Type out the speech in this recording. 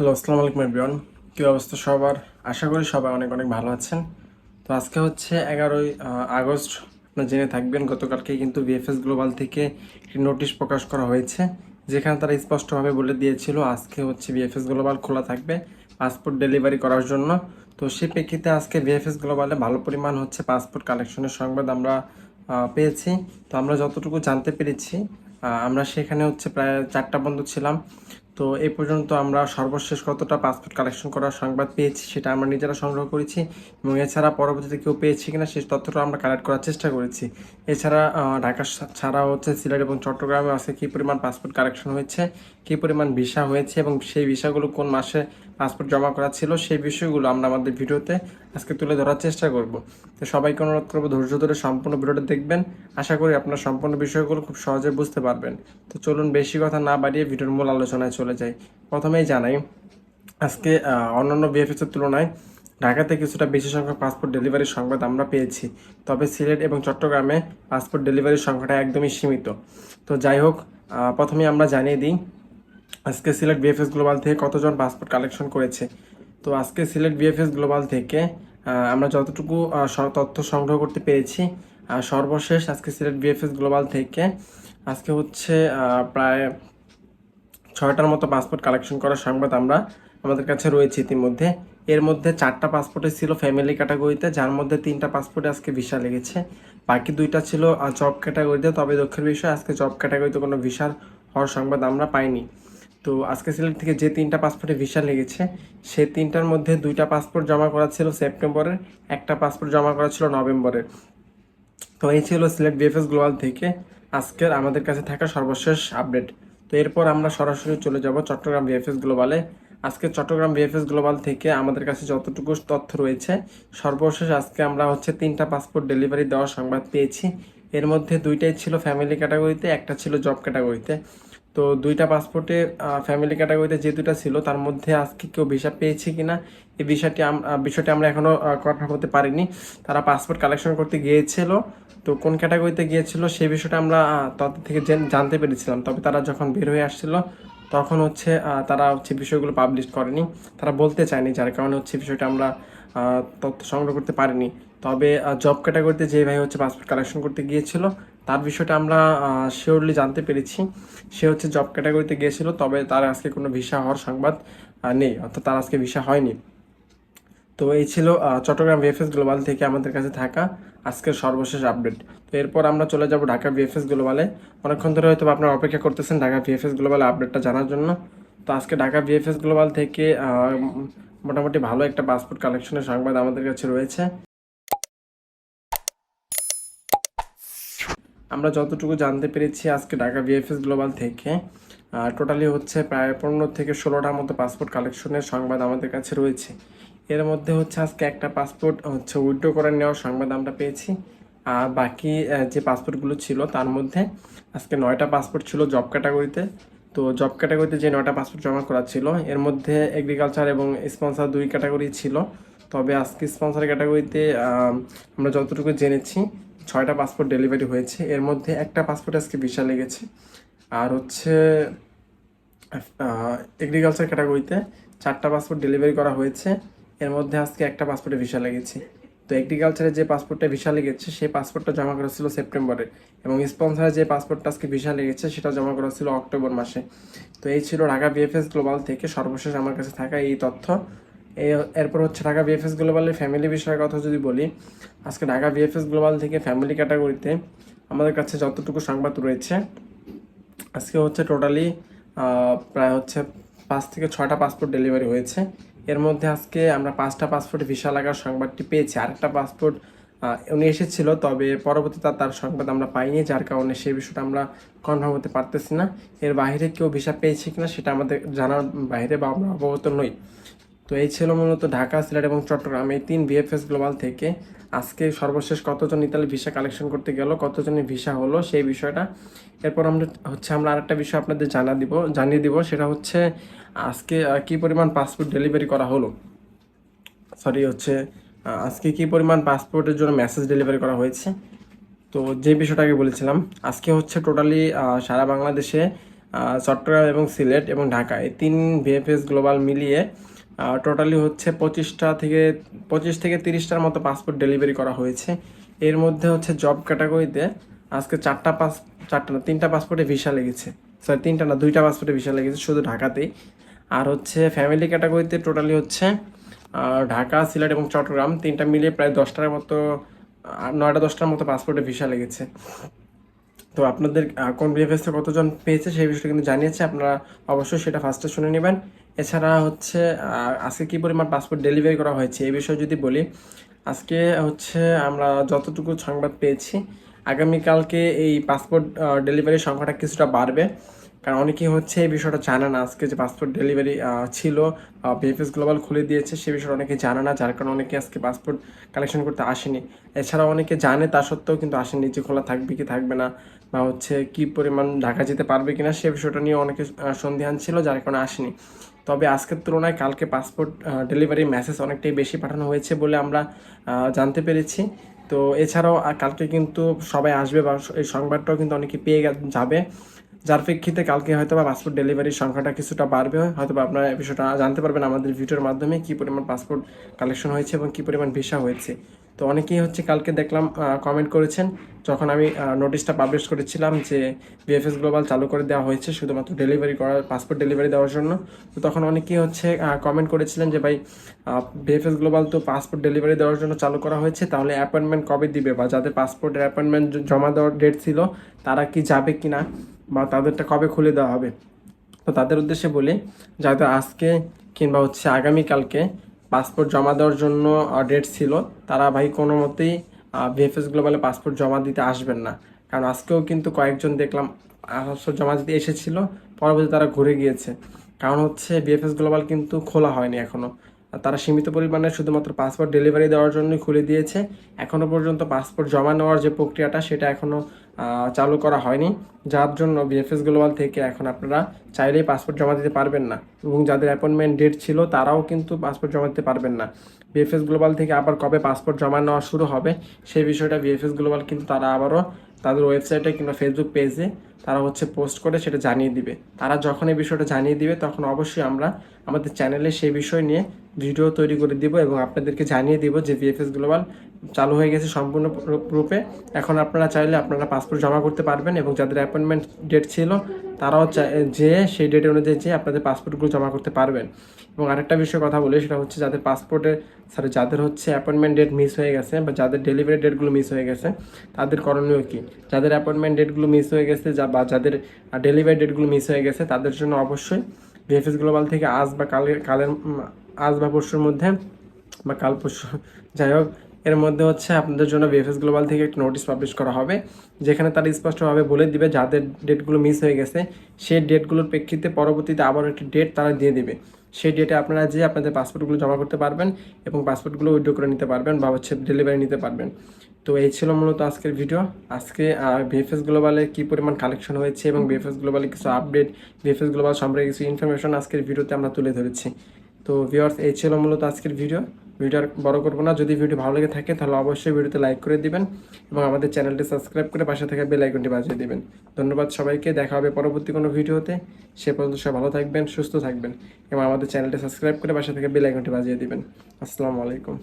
Hello আসসালামু আলাইকুম everyone কী অবস্থা সবার? আশা করি সবাই অনেক অনেক ভালো আছেন। তো আজকে হচ্ছে এগারোই আগস্ট। আপনারা জেনে থাকবেন গতকালকে কিন্তু বিএফএস গ্লোবাল থেকে একটি নোটিশ প্রকাশ করা হয়েছে, যেখানে তারা স্পষ্টভাবে বলে দিয়েছিল আজকে হচ্ছে বিএফএস গ্লোবাল খোলা থাকবে পাসপোর্ট ডেলিভারি করার জন্য। তো সেই প্রেক্ষিতে আজকে বিএফএস গ্লোবালে ভালো পরিমাণ হচ্ছে পাসপোর্ট কালেকশনের সংবাদ আমরা পেয়েছি। তো আমরা যতটুকু জানতে পেরেছি আমরা সেখানে হচ্ছে প্রায় চারটা বন্ধু ছিলাম। তো এই পর্যন্ত আমরা সর্বশেষ কতটা পাসপোর্ট কালেকশন করার সংবাদ পেয়েছি সেটা আমরা নিজেরা সংগ্রহ করেছি এবং এছাড়া পরবর্তীতে কেউ পেয়েছি কিনা সেই তথ্যটা আমরা কালেক্ট করার চেষ্টা করেছি। এছাড়া ঢাকা ছাড়া হচ্ছে সিলেট এবং চট্টগ্রামে আজকে কী পরিমাণ পাসপোর্ট কালেকশন হয়েছে, কী পরিমাণ ভিসা হয়েছে এবং সেই ভিসাগুলো কোন মাসে পাসপোর্ট জমা করা ছিল সেই বিষয়গুলো আমরা আমাদের ভিডিওতে আজকে তুলে ধরার চেষ্টা করব। তো সবাইকে অনুরোধ করব ধৈর্য ধরে সম্পূর্ণ ভিডিওটা দেখবেন। আশা করি আপনার সম্পূর্ণ বিষয়গুলো খুব সহজে বুঝতে পারবেন। তো চলুন বেশি কথা না বাড়িয়ে ভিডিওর মূল আলোচনায় চলে যাই প্রথমেই জানাই, আজকে অন্যান্য বিএফএস এর তুলনায় ঢাকাতে কিছুটা বেশি সংখ্যক পাসপোর্ট ডেলিভারির সংবাদ আমরা পেয়েছি। তবে সিলেট এবং চট্টগ্রামে পাসপোর্ট ডেলিভারির সংখ্যাটা একদমই সীমিত। তো যাই হোক প্রথমে আমরা জানিয়ে দিই, আজকে সিলেট বিএফএস গ্লোবাল থেকে কতজন পাসপোর্ট কালেকশন করেছে? তো আজকে সিলেট বিএফএস গ্লোবাল থেকে আমরা যতটুকু তথ্য সংগ্রহ করতে পেরেছি সর্বশেষ আজকে সিলেট বিএফএস গ্লোবাল থেকে, আজকে হচ্ছে প্রায় ছয়টার মতো পাসপোর্ট কালেকশন করার সংবাদ আমরা আমাদের কাছে রয়েছে ইতিমধ্যে। এর মধ্যে চারটা পাসপোর্টে ছিল ফ্যামিলি ক্যাটাগরিতে যার মধ্যে তিনটা পাসপোর্টে আজকে ভিসা লেগেছে। বাকি দুইটা ছিল জব ক্যাটাগরিতে তবে দুঃখের বিষয় আজকে জব ক্যাটাগরিতে কোনো ভিসার হওয়ার সংবাদ আমরা পাইনি। তো আজকে সিলেট থেকে যে তিনটা পাসপোর্টে ভিসা লেগেছে সেই তিনটার মধ্যে দুইটা পাসপোর্ট জমা করা ছিল সেপ্টেম্বরের, একটা পাসপোর্ট জমা করা ছিল নভেম্বরের। তো এই ছিল সিলেট বিএফএস গ্লোবাল থেকে আজকের আমাদের কাছে থাকা সর্বশেষ আপডেট তো এরপর আমরা সরাসরি চলে যাব চট্টগ্রাম বিএফএস গ্লোবালে আজকে চট্টগ্রাম বিএফএস গ্লোবাল থেকে আমাদের কাছে যতটুকু তথ্য রয়েছে, সর্বশেষ আজকে আমরা হচ্ছে তিনটা পাসপোর্ট ডেলিভারি দেওয়ার সংবাদ পেয়েছি। এর মধ্যে দুইটাই ছিল ফ্যামিলি ক্যাটাগরিতে একটা ছিল জব ক্যাটাগরিতে তো দুইটা পাসপোর্টে ফ্যামিলি ক্যাটাগরিতে যে দুটা ছিল, তার মধ্যে আজকে কেউ ভিসা পেয়েছে কিনা, এই বিষয়টি বিষয়টি আমরা এখনও কনফার্ম করতে পারিনি। তারা পাসপোর্ট কালেকশন করতে গিয়েছিল। তো কোন ক্যাটাগরিতে গিয়েছিল সেই বিষয়টা আমরা তাদের থেকে জানতে পেরেছিলাম। তবে তারা যখন বের হয়ে আসছিল, তখন হচ্ছে তারা হচ্ছে বিষয়গুলো পাবলিশ করেনি। তারা বলতে চায়নি, যার কারণে হচ্ছে বিষয়টা আমরা তথ্য সংগ্রহ করতে পারিনি। তবে জব ক্যাটাগরিতে যে ভাই হচ্ছে পাসপোর্ট কালেকশন করতে গিয়েছিল তার বিষয়টা আমরা শিওরলি জানতে পেরেছি। সে হচ্ছে জব ক্যাটাগরিতে গিয়েছিল, তবে তার আজকে কোনো ভিসা হওয়ার সংবাদ নেই, অর্থাৎ তার আজকে ভিসা হয়নি। তো এই ছিল চট্টগ্রাম বিএফএস গ্লোবাল থেকে আমাদের কাছে থাকা আজকের সর্বশেষ আপডেট তো এরপর আমরা চলে যাব ঢাকা বিএফএস গ্লোবালে অনেকক্ষণ ধরে হয়তো আপনারা অপেক্ষা করতেছেন ঢাকা বিএফএস গ্লোবালে আপডেটটা জানার জন্য। তো আজকে ঢাকা বিএফএস গ্লোবাল থেকে মোটামুটি ভালো একটা পাসপোর্ট কালেকশনের সংবাদ আমাদের কাছে রয়েছে। আমরা যতটুকু জানতে পেরেছি আজকে ঢাকা বিএফএস গ্লোবাল থেকে টোটালি হচ্ছে প্রায় পনেরো থেকে ষোলোটার মতো পাসপোর্ট কালেকশনের সংবাদ আমাদের কাছে রয়েছে। এর মধ্যে হচ্ছে আজকে একটা পাসপোর্ট হচ্ছে উইথড্র করে নেওয়ার সংবাদ আমরা পেয়েছি। আর বাকি যে পাসপোর্টগুলো ছিল তার মধ্যে আজকে নয়টা পাসপোর্ট ছিল জব ক্যাটাগরিতে তো জব ক্যাটাগরিতে যে নয়টা পাসপোর্ট জমা করা ছিল, এর মধ্যে এগ্রিকালচার এবং স্পন্সর দুই ক্যাটাগরি ছিল। তবে আজকে স্পন্সর ক্যাটাগরিতে আমরা যতটুকু জেনেছি ছয়টা পাসপোর্ট ডেলিভারি হয়েছে। এর মধ্যে একটা পাসপোর্ট আজকে ভিসা লেগেছে। আর হচ্ছে এগ্রিকালচার ক্যাটাগরিতে চারটা পাসপোর্ট ডেলিভারি করা হয়েছে। এর মধ্যে আজকে একটা পাসপোর্টে ভিসা লেগেছে। তো এগ্রিকালচারে যে পাসপোর্টটা ভিসা লেগেছে, সেই পাসপোর্টটা জমা করা ছিল সেপ্টেম্বরে এবং স্পন্সরে যে পাসপোর্টটা আজকে ভিসা লেগেছে, সেটা জমা করা ছিল অক্টোবর মাসে। তো এই ছিল ঢাকা বিএফএস গ্লোবাল থেকে সর্বশেষ আমার কাছে থাকা এই তথ্য। এরপর হচ্ছে ঢাকা বিএফএস গ্লোবালের ফ্যামিলি বিষয়ের কথা যদি বলি, আজকে ঢাকা বিএফএস গ্লোবাল থেকে ফ্যামিলি ক্যাটাগরিতে আমাদের কাছে যতটুকু সংবাদ রয়েছে, আজকে হচ্ছে টোটালি প্রায় হচ্ছে পাঁচ থেকে ছয়টা পাসপোর্ট ডেলিভারি হয়েছে। এর মধ্যে আজকে আমরা পাঁচটা পাসপোর্ট ভিসা লাগার সংবাদটি পেয়েছি। আরেকটা পাসপোর্ট উনি এসেছিল, তবে পরবর্তীতে তার সংবাদ আমরা পাইনি, যার কারণে সেই বিষয়টা আমরা কনফার্ম হতে পারতেছি না। এর বাইরে কেউ ভিসা পেয়েছে কিনা সেটা আমাদের জানার বাইরে বা আমরা অবগত নই। তো এই ছিল মূলত ঢাকা, সিলেট এবং চট্টগ্রাম। এই তিন বিএফএস গ্লোবাল থেকে আজকে সর্বশেষ কতজন ইতালি ভিসা কালেকশন করতে গেল, কতজনের ভিসা হলো সেই বিষয়টা। এরপর আমরা হচ্ছে আমরা আরেকটা বিষয় আপনাদের জানা দিব, জানিয়ে দিব, সেটা হচ্ছে আজকে কি পরিমাণ পাসপোর্ট ডেলিভারি করা হলো? সরি হচ্ছে আজকে কি পরিমাণ পাসপোর্টের জন্য মেসেজ ডেলিভারি করা হয়েছে? তো যে বিষয়টা আগে বলেছিলাম, আজকে হচ্ছে টোটালি সারা বাংলাদেশে চট্টগ্রাম এবং সিলেট এবং ঢাকা, এই তিন ভিএফএস গ্লোবাল মিলিয়ে টোটালি হচ্ছে পঁচিশটা থেকে পঁচিশ থেকে তিরিশটার মতো পাসপোর্ট ডেলিভারি করা হয়েছে। এর মধ্যে হচ্ছে জব ক্যাটাগরিতে আজকে চারটা পাস চারটা না, তিনটা পাসপোর্টে ভিসা লেগেছে। সরি তিনটা না, দুইটা পাসপোর্টে ভিসা লেগেছে শুধু ঢাকাতেই। আর হচ্ছে ফ্যামিলি ক্যাটাগরিতে টোটালি হচ্ছে ঢাকা, সিলেট এবং চট্টগ্রাম তিনটা মিলিয়ে প্রায় দশটার মতো নয়টা দশটার মতো পাসপোর্টে ভিসা লেগেছে। তো আপনাদের কোন বিএফএসে কতজন পেয়েছে সেই বিষয়টা কিন্তু জানিয়েছে। আপনারা অবশ্যই সেটা ফার্স্টে শুনে নেবেন। এছাড়া হচ্ছে আজকে কি পরিমাণ পাসপোর্ট ডেলিভারি করা হয়েছে এই বিষয়ে যদি বলি, আজকে হচ্ছে আমরা যতটুকু সংবাদ পেয়েছি, আগামীকালকে এই পাসপোর্ট ডেলিভারির সংখ্যাটা কিছুটা বাড়বে। কারণ অনেকেই হচ্ছে এই বিষয়টা জানে না। আজকে যে পাসপোর্ট ডেলিভারি ছিল বিএফএস গ্লোবাল খুলে দিয়েছে, সে বিষয়টা অনেকে জানে না। যার কারণে অনেকে আজকে পাসপোর্ট কালেকশন করতে আসেনি। এছাড়াও অনেকে জানে, তা সত্ত্বেও কিন্তু আসেনি যে খোলা থাকবে কি থাকবে না, বা হচ্ছে কি পরিমাণ ঢাকা যেতে পারবে কিনা, সে বিষয়টা নিয়ে অনেকে সন্ধিহান ছিল, যার কারণে আসেনি। তবে আজকের তুলনায় কালকে পাসপোর্ট ডেলিভারি মেসেজ অনেকটাই বেশি পাঠানো হয়েছে বলে আমরা জানতে পেরেছি। তো এছাড়াও কালকে কিন্তু সবাই আসবে, বা এই সংবাদটাও কিন্তু অনেকে পেয়ে যাবে। যার প্রেক্ষিতে কালকে হয়তো বা পাসপোর্ট ডেলিভারির সংখ্যাটা কিছুটা বাড়বে। হয়তো বা আপনারা বিষয়টা জানতে পারবেন আমাদের ভিডিওর মাধ্যমে কী পরিমাণ পাসপোর্ট কালেকশন হয়েছে এবং কী পরিমাণ ভিসা হয়েছে। তো অনেকেই হচ্ছে কালকে দেখলাম কমেন্ট করেছেন। যখন আমি নোটিশটা পাবলিশ করেছিলাম যে বিএফএস গ্লোবাল চালু করে দেওয়া হয়েছে, শুধুমাত্র ডেলিভারি করার পাসপোর্ট ডেলিভারি দেওয়ার জন্য। তো তখন অনেকেই হচ্ছে কমেন্ট করেছিলেন যে, ভাই বিএফএস গ্লোবাল তো পাসপোর্ট ডেলিভারি দেওয়ার জন্য চালু করা হয়েছে, তাহলে অ্যাপয়েন্টমেন্ট কবে দিবে? বা যাদের পাসপোর্টের অ্যাপয়েন্টমেন্ট জমা দেওয়ার ডেট ছিল, তারা কি যাবে কি না বা তাদেরটা কবে খুলে দেওয়া হবে? তো তাদের উদ্দেশ্যে বলি যাদের আজকে কিংবা হচ্ছে আগামীকালকে পাসপোর্ট জমা দেওয়ার জন্য ডেট ছিল। তারা ভাই কোনো মতেই ভিএফএস গ্লোবালে পাসপোর্ট জমা দিতে আসবেন না। কারণ আজকেও কিন্তু কয়েকজন দেখলাম পাসপোর্ট জমা দিতে এসেছিল পরবর্তী তারা ঘুরে গিয়েছে। কারণ হচ্ছে বিএফএস গ্লোবাল কিন্তু খোলা হয়নি এখনও তারা সীমিত পরিমাণে শুধুমাত্র পাসপোর্ট ডেলিভারি দেওয়ার জন্যই খুলে দিয়েছে। এখনও পর্যন্ত পাসপোর্ট জমা নেওয়ার যে প্রক্রিয়াটা সেটা এখনও আহ, চালু করা হয়নি। যার জন্য বিএফএস গ্লোবাল থেকে এখন আপনারা চাইলেই পাসপোর্ট জমা দিতে পারবেন না। এবং যাদের অ্যাপয়েন্টমেন্ট ডেট ছিল, তারাও কিন্তু পাসপোর্ট জমা দিতে পারবেন না। বিএফএস গ্লোবাল থেকে আবার কবে পাসপোর্ট জমা নেওয়া শুরু হবে, সেই বিষয়টা বিএফএস গ্লোবাল কিন্তু তারা আবারও তাদের ওয়েবসাইটে কিংবা ফেসবুক পেজে তারা হচ্ছে পোস্ট করে সেটা জানিয়ে দিবে। তারা যখন এই বিষয়টা জানিয়ে দিবে, তখন অবশ্যই আমরা আমাদের চ্যানেলে সেই বিষয় নিয়ে ভিডিও তৈরি করে দিব এবং আপনাদেরকে জানিয়ে দিব যে বিএফএস গ্লোবাল চালু হয়ে গেছে সম্পূর্ণ রূপে এখন আপনারা চাইলে আপনারা পাসপোর্ট জমা করতে পারবেন এবং যাদের অ্যাপয়েন্টমেন্ট ডেট ছিল, তারাও যে সেই ডেট অনুযায়ী যে আপনাদের পাসপোর্টগুলো জমা করতে পারবেন। এবং আরেকটা বিষয়ে কথা বলি, সেটা হচ্ছে যাদের পাসপোর্টে সরি যাদের হচ্ছে অ্যাপয়েন্টমেন্ট ডেট মিস হয়ে গেছে বা যাদের ডেলিভারি ডেটগুলো মিস হয়ে গেছে, তাদের করণীয় কী? যাদের অ্যাপয়েন্টমেন্ট ডেটগুলো মিস হয়ে গেছে যা বা যাদের ডেলিভারি ডেটগুলো মিস হয়ে গেছে, তাদের জন্য অবশ্যই বিএফএস গ্লোবাল থেকে আজ বা কালের কালের আজ বা পরশুর মধ্যে বা কাল পরশু, যাই হোক, এর মধ্যে হচ্ছে আপনাদের জন্য বিএফএস গ্লোবাল থেকে একটা নোটিশ পাবলিশ করা হবে, যেখানে তারা স্পষ্টভাবে বলে দিবে যাদের ডেটগুলো মিস হয়ে গেছে, সেই ডেটগুলোর প্রেক্ষিতে পরবর্তীতে আবার একটি ডেট তারা দিয়ে দিবে। সেই ডেটে আপনারা যেয়ে আপনাদের পাসপোর্টগুলো জমা করতে পারবেন এবং পাসপোর্টগুলো উইড্রো করে নিতে পারবেন বা হচ্ছে ডেলিভারি নিতে পারবেন। তো এই ছিল মূলত আজকের ভিডিও আজকে বিএফএস গ্লোবালে কী পরিমাণ কালেকশন হয়েছে এবং বিএফএস গ্লোবালে কিছু আপডেট বিএফএস গ্লোবাল সম্পর্কে কিছু ইনফরমেশন আজকের ভিডিওতে আমরা তুলে ধরেছি। তো ভিওয়ার্স এই ছিল মূলত আজকের ভিডিও ভিডিও আর বড় করব না, যদি ভিডিও ভালো লেগে থাকে তাহলে অবশ্যই ভিডিওতে লাইক করে দিবেন এবং আমাদের চ্যানেলটি সাবস্ক্রাইব করে পাশে থাকা বেল আইকনটি বাজিয়ে দেবেন। ধন্যবাদ সবাইকে, দেখা হবে পরবর্তী কোনো ভিডিওতে সে পর্যন্ত সব ভালো থাকবেন, সুস্থ থাকবেন এবং আমাদের চ্যানেলটি সাবস্ক্রাইব করে পাশে থাকা বেল আইকনটি বাজিয়ে দেবেন। আসসালামু আলাইকুম।